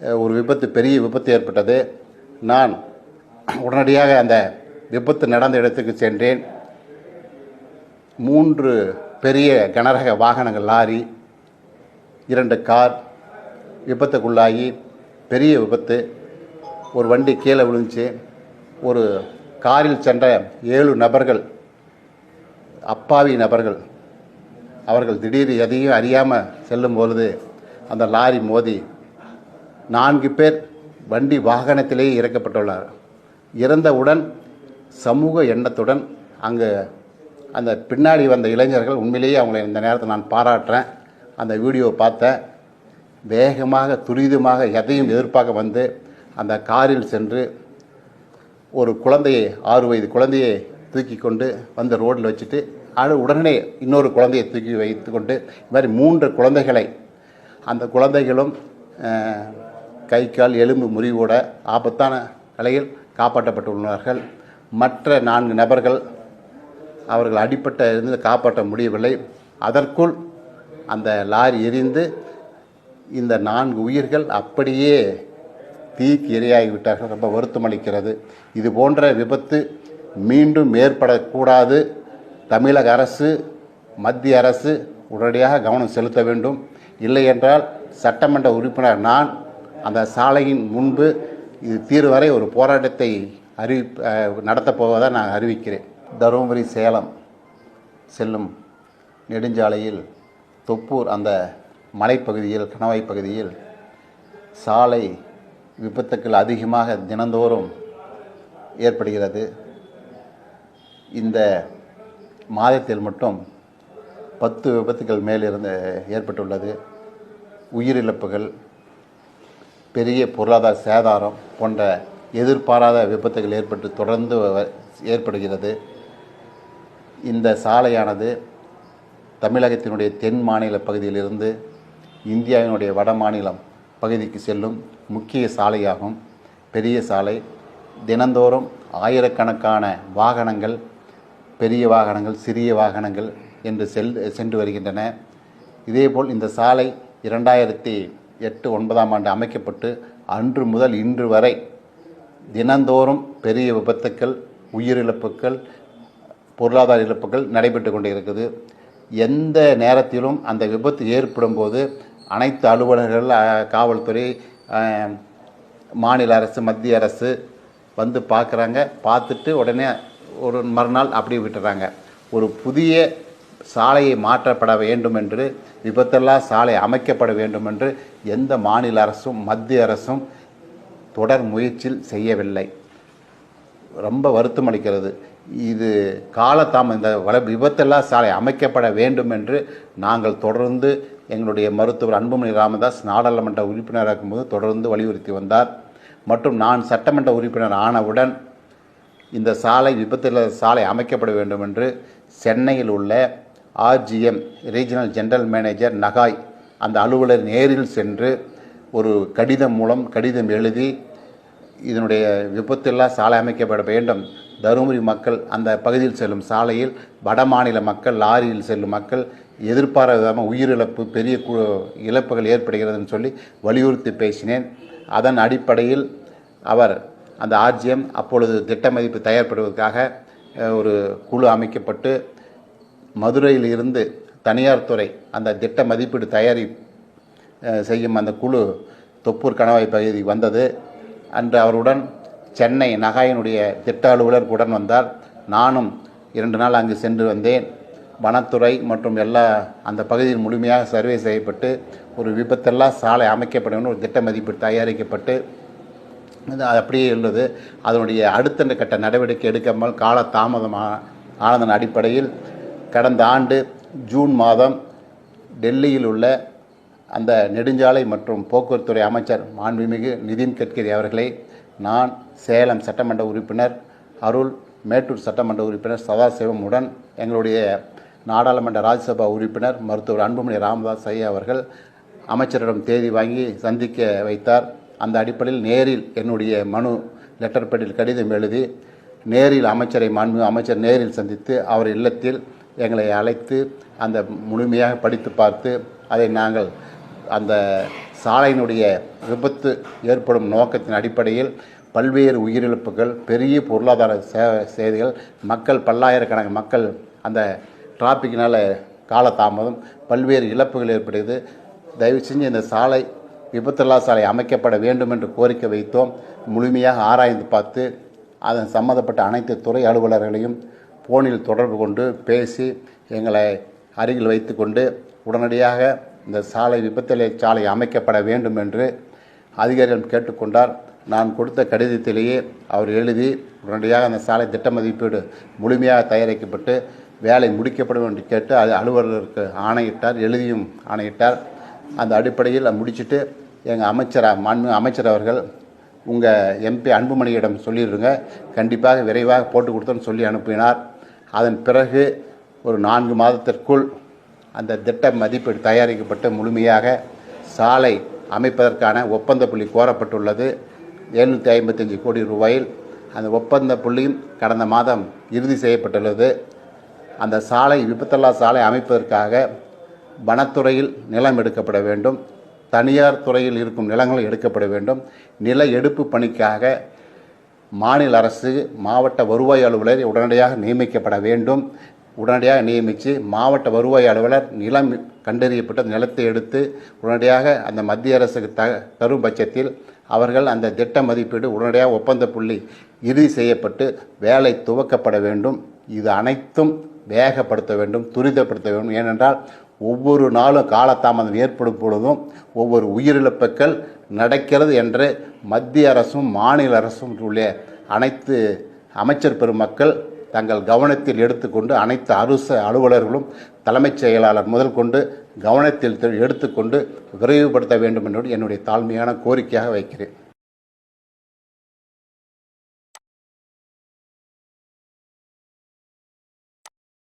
ஒரு விபத்து பெரிய விபத்து ஏற்பட்டது. நான் உடனடியாக அந்த விபத்து நடந்த இடத்துக்கு சென்றேன். மூன்று பெரிய கனரக வாகனங்கள் லாரி இரண்டு கார் விபத்துக்குள்ளாகி பெரிய விபத்து. ஒரு வண்டி கீழே விழுந்துச்சு. ஒரு காரில் சென்ற ஏழு நபர்கள் அப்பாவி நபர்கள் அவர்கள் திடீர் எதையும் அறியாமல் செல்லும் பொழுது அந்த லாரி மோதி நான்கு பேர் வண்டி வாகனத்திலேயே இறக்கப்பட்டுள்ளார். இறந்தவுடன் சமூக எண்ணத்துடன் அங்கே அந்த பின்னாடி வந்த இளைஞர்கள் உண்மையிலேயே அவங்களை இந்த நேரத்தில் நான் பாராட்டுறேன். அந்த வீடியோவை பார்த்தேன் வேகமாக துரிதமாக எதையும் எதிர்பார்க்க வந்து அந்த காரில் சென்று ஒரு குழந்தையை ஆறு வயது குழந்தையை தூக்கி கொண்டு வந்து ரோட்டில் வச்சுட்டு அது உடனே இன்னொரு குழந்தையை தூக்கி வைத்து கொண்டு இது மாதிரி மூன்று குழந்தைகளை அந்த குழந்தைகளும் கை கால் எலும்பு முறிவோட ஆபத்தான நிலையில் காப்பாற்றப்பட்டுள்ளார்கள். மற்ற நான்கு நபர்கள் அவர்கள் அடிப்பட்ட இருந்து காப்பாற்ற முடியவில்லை. அதற்குள் அந்த லாரி எரிந்து இந்த நான்கு உயிர்கள் அப்படியே தீக்கு இரையாகிவிட்டார்கள் ரொம்ப வருத்தம் அளிக்கிறது. இது போன்ற விபத்து மீண்டும் ஏற்படக்கூடாது. தமிழக அரசு மத்திய அரசு உடனடியாக கவனம் செலுத்த வேண்டும். இல்லை என்றால் சட்டமன்ற உறுப்பினர் நான் அந்த சாலையின் முன்பு இது தீர்வு வரை ஒரு போராட்டத்தை அறிவி நடத்தப் போவதாக நான் அறிவிக்கிறேன். தருமபுரி சேலம் செல்லும் நெடுஞ்சாலையில் தொப்பூர் அந்த மலைப்பகுதியில் கணவாய் பகுதியில் சாலை விபத்துக்கள் அதிகமாக தினந்தோறும் ஏற்படுகிறது. இந்த மாதத்தில் மட்டும் பத்து விபத்துக்கள் மேலிருந்து ஏற்பட்டுள்ளது. உயிரிழப்புகள் பெரிய பொருளாதார சேதாரம் போன்ற எதிர்பாராத விபத்துகள் ஏற்பட்டு தொடர்ந்து வ- ஏற்படுகிறது. இந்த சாலையானது தமிழகத்தினுடைய தென் மாநில பகுதியிலிருந்து இந்தியாவினுடைய வட மாநிலம் பகுதிக்கு செல்லும் முக்கிய சாலையாகும். பெரிய சாலை. தினந்தோறும் ஆயிரக்கணக்கான வாகனங்கள் பெரிய வாகனங்கள் சிறிய வாகனங்கள் என்று செல் சென்று வருகின்றன. இதேபோல் இந்த சாலை இரண்டாயிரத்தி எட்டு ஒன்பதாம் ஆண்டு அமைக்கப்பட்டு அன்று முதல் இன்று வரை தினந்தோறும் பெரிய விபத்துக்கள் உயிரிழப்புகள் பொருளாதார இழப்புகள் நடைபெற்று கொண்டு இருக்குது. எந்த நேரத்திலும் அந்த விபத்து ஏற்படும் போது அனைத்து அலுவலர்கள் காவல்துறை மாநில அரசு மத்திய அரசு வந்து பார்க்குறாங்க. பார்த்துட்டு உடனே ஒரு மறுநாள் அப்படியே விட்டுறாங்க. ஒரு புதிய சாலையை மாற்றப்பட வேண்டும் என்று விபத்தெல்லாம் சாலை அமைக்கப்பட வேண்டும் என்று எந்த மாநில அரசும் மத்திய அரசும் தொடர் முயற்சியில் செய்யவில்லை. ரொம்ப வருத்தம் அளிக்கிறது. இது காலத்தாம இந்த வள விபத்தெல்லாம் சாலை அமைக்கப்பட வேண்டும் என்று நாங்கள் தொடர்ந்து எங்களுடைய மருத்துவர் அன்புமணி ராமதாஸ் நாடாளுமன்ற உறுப்பினராக இருக்கும்போது தொடர்ந்து வலியுறுத்தி வந்தார். மற்றும் நான் சட்டமன்ற உறுப்பினர் ஆனவுடன் இந்த சாலை விபத்தில் சாலை அமைக்கப்பட வேண்டும் என்று சென்னையில் உள்ள RGM regional general manager NHAI அந்த அலுவலர் நேரில் சென்று ஒரு கடிதம் மூலம் கடிதம் எழுதி இதனுடைய விபத்தெல்லாம் சாலை அமைக்கப்பட வேண்டும். தருமபுரி மக்கள் அந்த பகுதியில் செல்லும் சாலையில் வட மாநில மக்கள் லாரியில் செல்லும் மக்கள் எதிர்பாராத விதமாக உயிரிழப்பு பெரிய கு இழப்புகள் ஏற்படுகிறதுன்னு சொல்லி வலியுறுத்தி பேசினேன். அதன் அடிப்படையில் அவர் அந்த ஆர்ஜிஎம் அப்பொழுது திட்ட மதிப்பு தயார்படுவதற்காக ஒரு குழு அமைக்கப்பட்டு மதுரையில் இருந்து தனியார் துறை அந்த திட்ட மதிப்பீடு தயாரி செய்யும் அந்த குழு தொப்பூர் கணவாய் பகுதி வந்தது. அன்று அவருடன் சென்னை நகாயினுடைய திட்ட அலுவலர் உடன் வந்தார். நானும் இரண்டு நாள் அங்கு சென்று வந்தேன். வனத்துறை மற்றும் எல்லா அந்த பகுதியில் முழுமையாக சர்வே செய்யப்பட்டு ஒரு விபத்தெல்லாம் சாலை அமைக்கப்படும் ஒரு திட்ட மதிப்பீடு தயாரிக்கப்பட்டு அது அப்படியே உள்ளது அதனுடைய அடுத்த கட்ட நடவடிக்கை எடுக்காமல் கால தாமதமாக ஆனதன் அடிப்படையில் கடந்த ஆண்டு ஜூன் மாதம் டெல்லியில் உள்ள அந்த நெடுஞ்சாலை மற்றும் போக்குவரத்துறை அமைச்சர் மாண்புமிகு நிதின் கட்கரி அவர்களை நான் சேலம் சட்டமன்ற உறுப்பினர் அருள் மேட்டூர் சட்டமன்ற உறுப்பினர் சதாசிவம் உடன் எங்களுடைய நாடாளுமன்ற ராஜ்யசபா உறுப்பினர் மருத்துவர் அன்புமணி ராமதாஸ் ஐயா அவர்கள் அமைச்சரிடம் தேதி வாங்கி சந்திக்க வைத்தார். அந்த அடிப்படையில் நேரில் என்னுடைய மனு லெட்டர் பேடில் கடிதம் எழுதி நேரில் அமைச்சரை மாண்பு அமைச்சர் நேரில் சந்தித்து அவர் இல்லத்தில் எங்களை அழைத்து அந்த முழுமையாக படித்து பார்த்து அதை நாங்கள் அந்த சாலையினுடைய விபத்து ஏற்படும் நோக்கத்தின் அடிப்படையில் பல்வேறு உயிரிழப்புகள் பெரிய பொருளாதார சே செய்திகள் மக்கள் பல்லாயிரக்கணக்கு மக்கள் அந்த டிராஃபிக்கினால் காலதாமதம் பல்வேறு இழப்புகள் ஏற்படுகிறது. தயவு செஞ்சு இந்த சாலை விபத்தில்லா சாலை அமைக்கப்பட வேண்டும் என்று கோரிக்கை வைத்தோம். முழுமையாக ஆராய்ந்து பார்த்து அதன் சம்மந்தப்பட்ட அனைத்து துறை அலுவலர்களையும் போனில் தொடர்பு கொண்டு பேசி எங்களை அருகில் வைத்துக்கொண்டு உடனடியாக இந்த சாலை விபத்திலே சாலை அமைக்கப்பட வேண்டும் என்று அதிகாரிகள் கேட்டுக்கொண்டார். நான் கொடுத்த கடிதத்திலேயே அவர் எழுதி உடனடியாக அந்த சாலை திட்ட மதிப்பீடு முழுமையாக தயாரிக்கப்பட்டு வேலை முடிக்கப்படும் என்று கேட்டு அது அலுவலருக்கு ஆணையிட்டார் எழுதியும் ஆணையிட்டார். அந்த அடிப்படையில் முடிச்சுட்டு எங்கள் அமைச்சர் மண் அமைச்சர் அவர்கள் உங்கள் எம்பி அன்புமணியிடம் சொல்லிடுங்க. கண்டிப்பாக விரைவாக போட்டு கொடுத்தோன்னு சொல்லி அனுப்பினார். அதன் பிறகு ஒரு நான்கு மாதத்திற்குள் அந்த திட்ட மதிப்பீடு தயாரிக்கப்பட்டு முழுமையாக சாலை அமைப்பதற்கான ஒப்பந்த புள்ளி கோரப்பட்டுள்ளது. எழுநூற்றி ஐம்பத்தஞ்சு கோடி ரூபாயில் அந்த ஒப்பந்த புள்ளியும் கடந்த மாதம் இறுதி செய்யப்பட்டுள்ளது. அந்த சாலை விபத்தல்லா சாலை அமைப்பதற்காக வனத்துறையில் நிலம் எடுக்கப்பட வேண்டும். தனியார் துறையில் இருக்கும் நிலங்கள் எடுக்கப்பட வேண்டும். நில எடுப்பு பணிக்காக மாநில அரசு மாவட்ட வருவாய் அலுவலர் உடனடியாக நியமிக்கப்பட வேண்டும். உடனடியாக நியமித்து மாவட்ட வருவாய் அலுவலர் நிலம் கண்டறியப்பட்ட நிலத்தை எடுத்து உடனடியாக அந்த மத்திய அரசுக்கு த தரும் பட்சத்தில் அவர்கள் அந்த திட்ட மதிப்பீடு உடனடியாக ஒப்பந்த புள்ளி இறுதி செய்யப்பட்டு வேலை துவக்கப்பட வேண்டும். இது அனைத்தும் வேகப்படுத்த வேண்டும் துரிதப்படுத்த வேண்டும். ஏனென்றால் ஒவ்வொரு நாளும் காலதாமதம் ஏற்படும் பொழுதும் ஒவ்வொரு உயிரிழப்புகள் நடக்கிறது என்று மத்திய அரசும் மாநில அரசும் உள்ள அனைத்து அமைச்சர் பெருமக்கள் தங்கள் கவனத்தில் எடுத்துக்கொண்டு அனைத்து அரசு அலுவலர்களும் தலைமைச் செயலாளர் முதல் கொண்டு கவனத்தில் எடுத்துக்கொண்டு விரைவுபடுத்த வேண்டும் என்று என்னுடைய தாழ்மையான கோரிக்கையாக வைக்கிறேன்.